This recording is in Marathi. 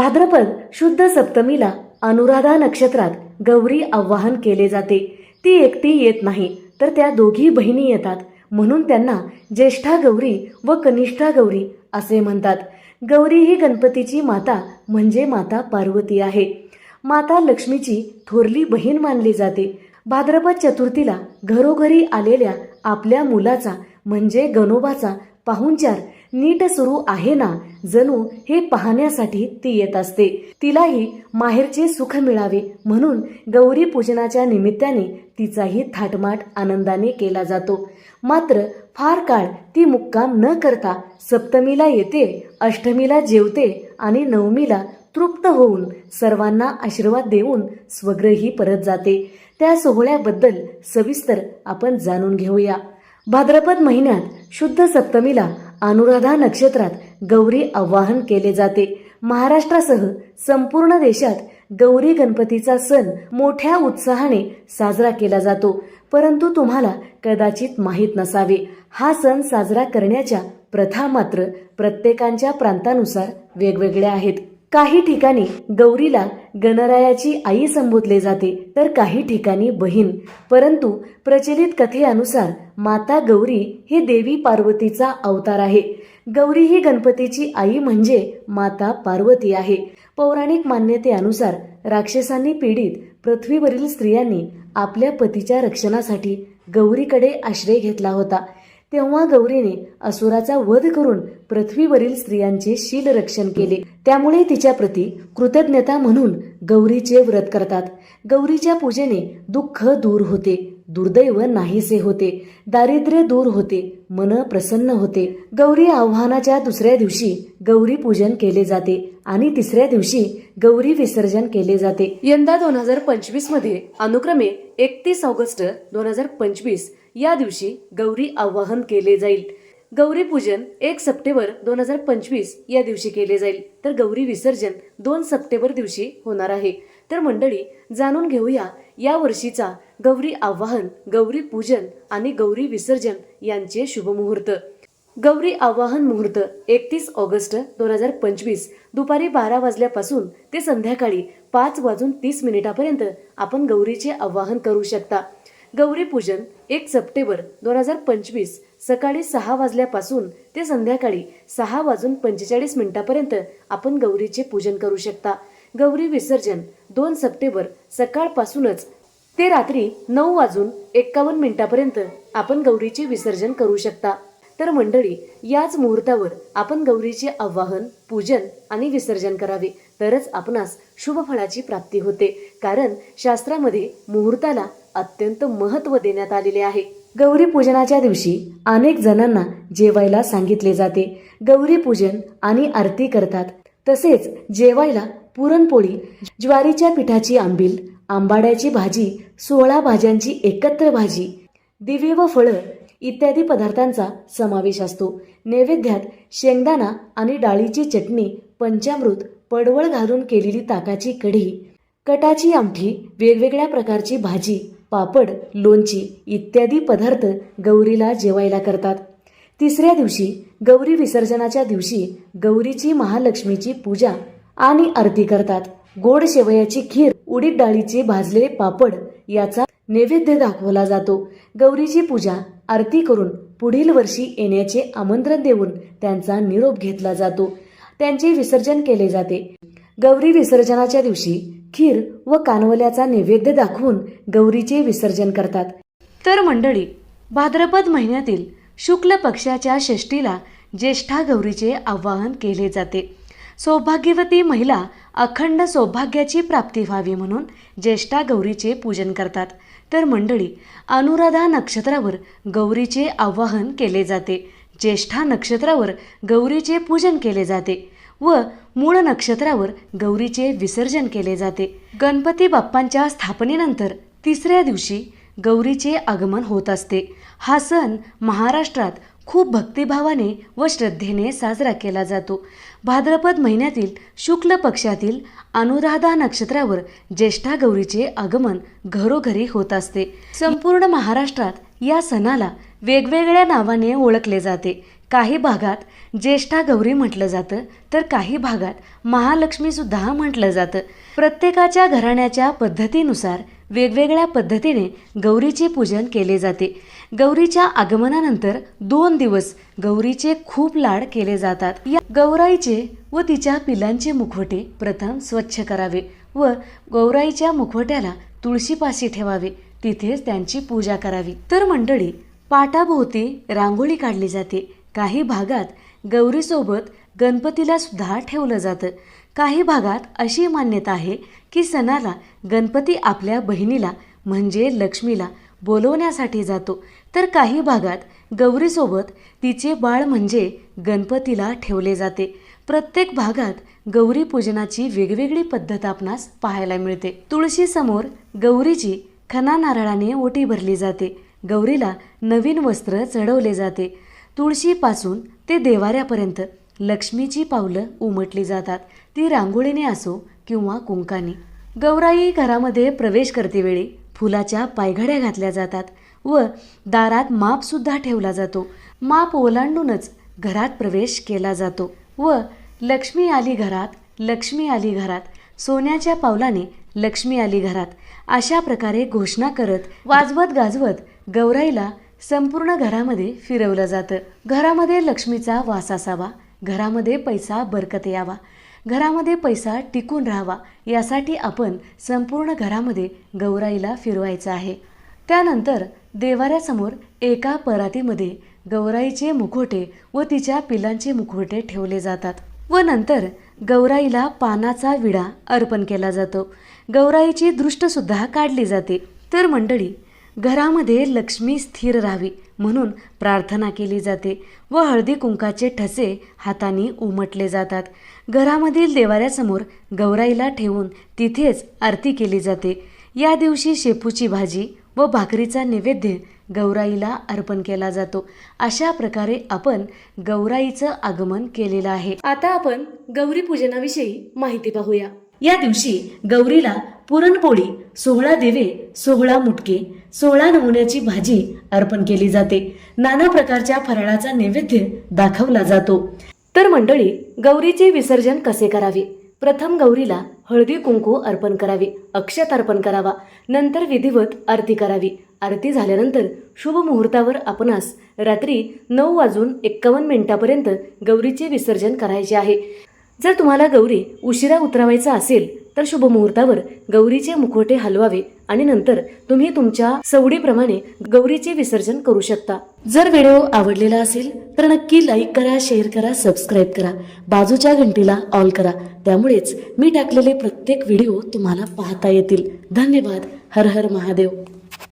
भाद्रपद शुद्ध सप्तमीला अनुराधा नक्षत्रात गौरी आवाहन केले जाते. ती एकटी येत नाही तर त्या दोघी बहिणी येतात. म्हणून त्यांना ज्येष्ठा गौरी व कनिष्ठा गौरी असे म्हणतात. गौरी ही गणपतीची माता म्हणजे माता पार्वती आहे. माता लक्ष्मीची थोरली बहीण मानली जाते. भाद्रपद चतुर्थीला घरोघरी आलेल्या आपल्या मुलाचा म्हणजे गणोबाचा पाहुणचार नीट सुरू आहे ना? जणू हे पाहण्यासाठी ती येत असते. तिलाही माहेरचे सुख मिळावे म्हणून गौरी पूजनाच्या निमित्ताने तिचाही थाटमाट आनंदाने केला जातो. मात्र फार काळ ती मुक्काम न करता सप्तमीला येते अष्टमीला जेवते आणि नवमीला तृप्त होऊन सर्वांना आशीर्वाद देऊन स्वग्रही परत जाते. त्या सोहळ्याबद्दल सविस्तर आपण जाणून घेऊया. भाद्रपद महिन्यात शुद्ध सप्तमीला अनुराधा नक्षत्रात गौरी आवाहन केले जाते. महाराष्ट्रासह संपूर्ण देशात गौरी गणपतीचा सण मोठ्या उत्साहाने साजरा केला जातो. परंतु तुम्हाला कदाचित माहीत नसावे हा सण साजरा करण्याच्या प्रथा मात्र प्रत्येकांच्या प्रांतानुसार वेगवेगळ्या आहेत. काही ठिकाणी गौरीला गणरायाची आई संबोधले जाते तर काही ठिकाणी बहीण. परंतु प्रचलित कथेनुसार माता गौरी ही देवी पार्वतीचा अवतार आहे. गौरी ही गणपतीची आई म्हणजे माता पार्वती आहे. पौराणिक मान्यतेनुसार राक्षसांनी पीडित पृथ्वीवरील स्त्रियांनी आपल्या पतीच्या रक्षणासाठी गौरीकडे आश्रय घेतला होता. तेव्हा गौरीने असुराचा वध करून पृथ्वीवरील स्त्रियांचे शील रक्षण केले. त्यामुळे तिच्याप्रती कृतज्ञता म्हणून गौरीचे व्रत करतात. गौरीच्या पूजेने दुःख दूर होते दुर्दैव नाहीसे होते दारिद्र्य दूर होते मन प्रसन्न होते. गौरी आव्हानाच्या दुसऱ्या दिवशी गौरी पूजन केले जाते आणि तिसऱ्या दिवशी गौरी विसर्जन केले जाते. यंदा दोन हजार पंचवीसमध्ये अनुक्रमे एकतीस ऑगस्ट दोन हजार पंचवीस या दिवशी गौरी आवाहन केले जाईल. गौरी पूजन एक सप्टेंबर दोन हजार पंचवीस या दिवशी केले जाईल. तर गौरी विसर्जन दोन सप्टेंबर दिवशी होणार आहे. तर मंडळी जाणून घेऊया या वर्षीचा गौरी आवाहन गौरी पूजन आणि गौरी विसर्जन यांचे शुभमुहूर्त गौरी आवाहन मुहूर्त एकतीस ऑगस्ट दोन हजार पंचवीस दुपारी बारा वाजल्यापासून ते संध्याकाळी पाच वाजून तीस मिनिटापर्यंत आपण गौरीचे आवाहन करू शकता. गौरी पूजन एक सप्टेंबर दोन हजार पंचवीस सकाळी सहा वाजल्यापासून ते संध्याकाळी सहा वाजून पंचेचाळीस मिनिटापर्यंत आपण गौरीचे पूजन करू शकता. गौरी विसर्जन दोन सप्टेंबर सकाळपासूनच ते रात्री नऊ वाजून एक्कावन्न मिनिटापर्यंत आपण गौरीचे विसर्जन करू शकता. तर मंडळी याच मुहूर्तावर आपण गौरीचे आवाहन पूजन आणि विसर्जन करावे. तरच आपणास शुभफळाची प्राप्ती होते. कारण शास्त्रामध्ये मुहूर्ताला अत्यंत महत्त्व देण्यात आलेले आहे. गौरी पूजनाच्या दिवशी अनेक जणांना जेवायला सांगितले जाते. गौरी पूजन आणि आरती करतात. तसेच जेवायला पुरणपोळी ज्वारीच्या पिठाची आंबील आंबाड्याची भाजी सोळा भाज्यांची एकत्र भाजी दिवे व फळं इत्यादी पदार्थांचा समावेश असतो. नैवेद्यात शेंगदाणा आणि डाळीची चटणी पंचामृत पडवळ घालून केलेली ताकाची कढी कटाची आमठी वेगवेगळ्या प्रकारची भाजी पापड लोणची इत्यादी पदार्थ गौरीला जेवायला करतात. तिसऱ्या दिवशी गौरी विसर्जनाच्या दिवशी गौरीची महालक्ष्मीची पूजा आणि आरती करतात. गोड शेवयाची खीर उडीद डाळीचे भाजलेले पापड याचा नैवेद्य दाखवला जातो. गौरीची पूजा आरती करून पुढील वर्षी येण्याचे आमंत्रण देऊन त्यांचा निरोप घेतला जातो. त्यांचे विसर्जन केले जाते. गौरी विसर्जनाच्या दिवशी खीर व कानवल्याचा नैवेद्य दाखवून गौरीचे विसर्जन करतात. तर मंडळी भाद्रपद महिन्यातील शुक्ल पक्षाच्या षष्टीला ज्येष्ठा गौरीचे आवाहन केले जाते. सौभाग्यवती महिला अखंड सौभाग्याची प्राप्ती व्हावी म्हणून ज्येष्ठा गौरीचे पूजन करतात. तर मंडळी अनुराधा नक्षत्रावर गौरीचे आवाहन केले जाते. ज्येष्ठा नक्षत्रावर गौरीचे पूजन केले जाते व मूळ नक्षत्रावर गौरीचे विसर्जन केले जाते. गणपती बाप्पांच्या स्थापनेनंतर तिसऱ्या दिवशी गौरीचे आगमन होत असते. हा सण महाराष्ट्रात खूप भक्तिभावाने व श्रद्धेने साजरा केला जातो. भाद्रपद महिन्यातील शुक्ल पक्षातील अनुराधा नक्षत्रावर ज्येष्ठा गौरीचे आगमन घरोघरी होत असते. संपूर्ण महाराष्ट्रात या सणाला वेगवेगळ्या नावाने ओळखले जाते. काही भागात ज्येष्ठा गौरी म्हटलं जातं तर काही भागात महालक्ष्मीसुद्धा म्हटलं जातं. प्रत्येकाच्या घराण्याच्या पद्धतीनुसार वेगवेगळ्या पद्धतीने गौरीचे पूजन केले जाते. गौरीच्या आगमनानंतर दोन दिवस गौरीचे खूप लाड केले जातात. या गौराईचे व तिच्या पिलांचे मुखवटे प्रथम स्वच्छ करावे व गौराईच्या मुखवट्याला तुळशीपाशी ठेवावे. तिथेच त्यांची पूजा करावी. तर मंडळी पाटाभोवती रांगोळी काढली जाते. काही भागात गौरीसोबत गणपतीला सुद्धा ठेवलं जातं. काही भागात अशी मान्यता आहे की सणाला गणपती आपल्या बहिणीला म्हणजे लक्ष्मीला बोलवण्यासाठी जातो. तर काही भागात गौरीसोबत तिचे बाळ म्हणजे गणपतीला ठेवले जाते. प्रत्येक भागात गौरी पूजनाची वेगवेगळी पद्धत आपणास पाहायला मिळते. तुळशीसमोर गौरीची खना नारळाने ओटी भरली जाते. गौरीला नवीन वस्त्र चढवले जाते. तुळशीपासून ते देवाऱ्यापर्यंत लक्ष्मीची पावलं उमटली जातात. ती रांगोळीने असो किंवा कुंकाने. गौराई घरामध्ये प्रवेश करतेवेळी फुलाच्या पायघड्या घातल्या जातात व दारात मापसुद्धा ठेवला जातो. माप ओलांडूनच घरात प्रवेश केला जातो व लक्ष्मी आली घरात लक्ष्मी आली घरात सोन्याच्या पावलाने लक्ष्मी आली घरात अशा प्रकारे घोषणा करत वाजवत गाजवत गौराईला संपूर्ण घरामध्ये फिरवलं जातं. घरामध्ये लक्ष्मीचा वास असावा. घरामध्ये पैसा बरकत यावा. घरामध्ये पैसा टिकून राहावा. यासाठी आपण संपूर्ण घरामध्ये गौराईला फिरवायचं आहे. त्यानंतर देवाऱ्यासमोर एका परातीमध्ये गौराईचे मुखोटे व तिच्या पिलांचे मुखोटे ठेवले जातात व नंतर गौराईला पानाचा विडा अर्पण केला जातो. गौराईची दृष्टसुद्धा काढली जाते. तर मंडळी घरामध्ये लक्ष्मी स्थिर राहावी म्हणून प्रार्थना केली जाते व हळदी कुंकाचे ठसे हाताने उमटले जातात. घरामधील देवाऱ्यासमोर गौराईला ठेवून तिथेच आरती केली जाते. या दिवशी शेपूची भाजी व भाकरीचा नैवेद्य गौराईला अर्पण केला जातो. अशा प्रकारे आपण गौराईचं आगमन केलेलं आहे. आता आपण गौरी पूजनाविषयी माहिती पाहूया. या दिवशी गौरीला पुरणपोळी सोहळा दिवे सोहळा मुटके सोहळा नमुन्याची भाजी अर्पण केली जाते. नाना प्रकारच्या फराळाचा नैवेद्य दाखवला जातो. तर मंडळी गौरीचे विसर्जन कसे करावे? प्रथम गौरीला हळदी कुंकू अर्पण करावे अक्षत अर्पण करावा नंतर विधिवत आरती करावी. आरती झाल्यानंतर शुभ मुहूर्तावर आपणास रात्री नऊ वाजून एक्कावन्न मिनिटापर्यंत गौरीचे विसर्जन करायचे आहे. जर तुम्हाला गौरी उशिरा उतरवायचा असेल तर शुभ मुहूर्तावर गौरीचे मुखवटे हलवावे आणि नंतर तुम्ही तुमच्या सवडीप्रमाणे गौरीचे विसर्जन करू शकता. जर व्हिडिओ आवडलेला असेल तर नक्की लाईक करा शेअर करा सबस्क्राईब करा. बाजूच्या घंटीला ऑल करा. त्यामुळेच मी टाकलेले प्रत्येक व्हिडिओ तुम्हाला पाहता येतील. धन्यवाद. हर हर महादेव.